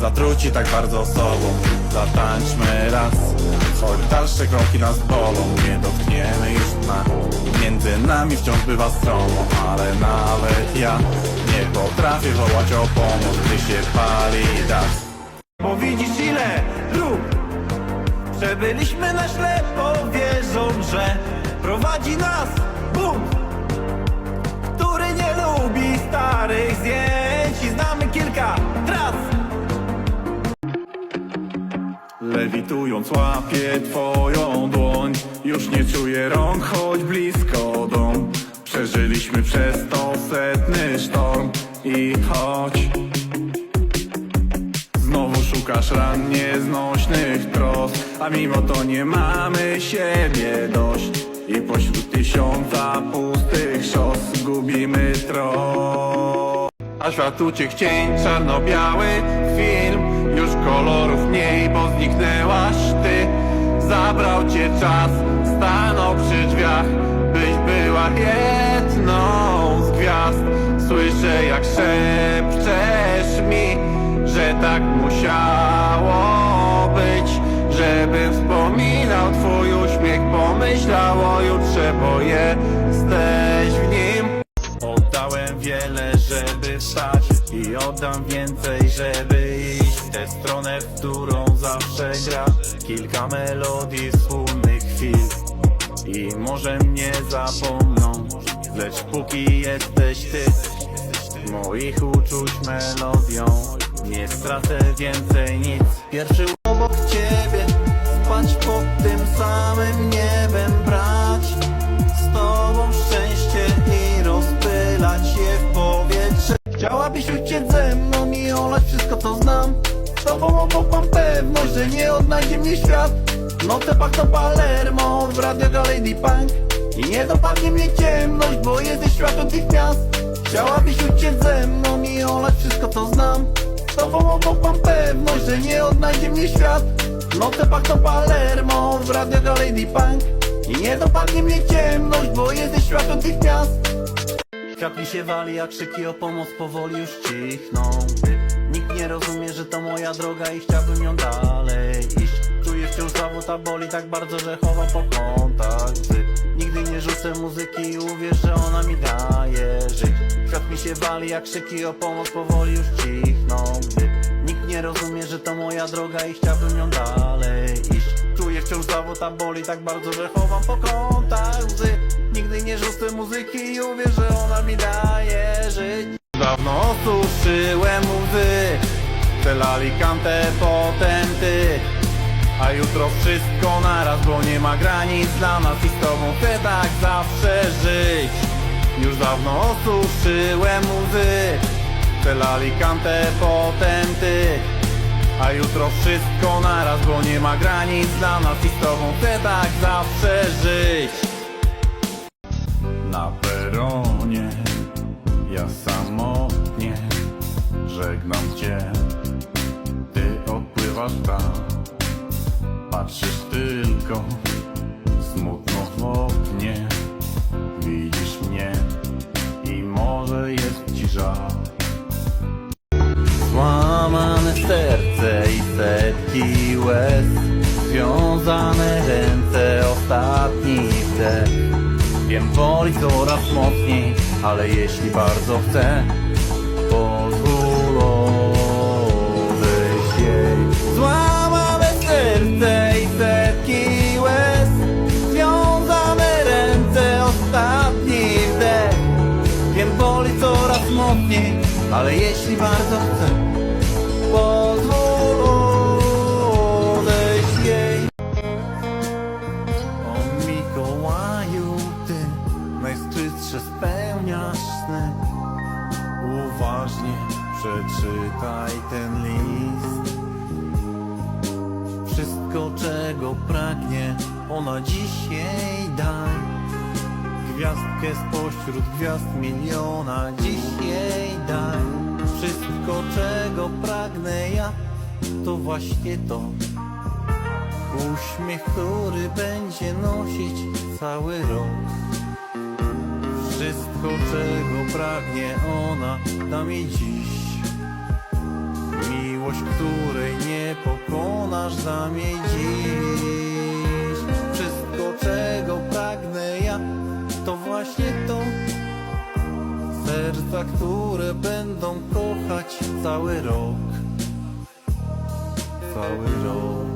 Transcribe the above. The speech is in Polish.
Zatruci tak bardzo sobą. Zatańczmy raz. Choć dalsze kroki nas bolą. Nie dotkniemy już dna. Między nami wciąż bywa stromo. Ale nawet ja Nie potrafię wołać o pomoc Gdy się pali dach. Bo widzisz ile lub Przebyliśmy na ślepo wierząc, że Prowadzi nas Lewitując łapię twoją dłoń. Już nie czuję rąk, choć blisko dom. Przeżyliśmy przez to setny sztorm. I choć Znowu szukasz ran nieznośnych trosk. A mimo to nie mamy siebie dość. I pośród tysiąca pustych szos Gubimy tron A świat uciekł cień czarno-biały Zabrał cię czas, stanął przy drzwiach Byś była jedną z gwiazd. Słyszę jak szepczesz mi Że tak musiało być Żebym wspominał twój uśmiech Pomyślał o jutrze, bo jesteś tę stronę, w którą zawsze gra. Kilka melodii wspólnych chwil. I może mnie zapomną Lecz póki jesteś ty Moich uczuć melodią Nie stracę więcej nic. Pierwszy obok ciebie Spać pod tym samym Z tobą obok mam pewność, że nie odnajdzie mnie świat. Noce pachną Palermo, w radio Lady Punk. I nie dopadnie mnie ciemność, bo jesteś światło tych miast. Chciałabyś uciec ze mną i olać wszystko co znam. Z tobą obok mam pewność, że nie odnajdzie mnie świat. Noce pachną Palermo, w radio Lady Punk. I nie dopadnie mnie ciemność, bo jesteś światło tych miast. Świat mi się wali, a krzyki o pomoc powoli już cichną. Nikt nie rozumie, że to moja droga i chciałbym ją dalej iść. Czuję wciąż zawód, a boli tak bardzo, że chowam po kątach łzy Nigdy nie rzucę muzyki i uwierz, że ona mi daje żyć. Świat mi się wali, a krzyki o pomoc powoli już cichną. Gdy Nikt nie rozumie, że to moja droga i chciałbym ją dalej iść. Czuję wciąż zawód, a boli tak bardzo, że chowam po kątach łzy Nigdy nie rzucę muzyki i uwierz, że ona mi daje żyć. Dawno suszyłem łzy Celali kantę potem ty. A jutro wszystko naraz, bo nie ma granic dla nas I z tobą chcę tak zawsze żyć. Już dawno suszyłem łzy. Celali kantę potem ty. A jutro wszystko naraz, bo nie ma granic dla nas I z tobą chcę tak zawsze żyć. Na patrzysz tylko smutno w oknie. Widzisz mnie i może jest ci żal. Złamane serce i setki łez Związane ręce, ostatni wdech Wiem, boli coraz mocniej, ale jeśli bardzo chcę mocniej, ale jeśli bardzo chcę Pozwól odejść jej O Mikołaju, ty najskrytsze spełniasz sny Uważnie przeczytaj ten list. Wszystko czego pragnie, ona dziś jej daj Gwiazdkę spośród gwiazd miliona. Dziś jej daj. Wszystko czego pragnę ja, to właśnie to. Uśmiech, który będzie nosić cały rok. Wszystko czego pragnie ona, da mi dziś. Miłość, która masz dla mnie dziś Serca, które będą kochać cały rok. Cały rok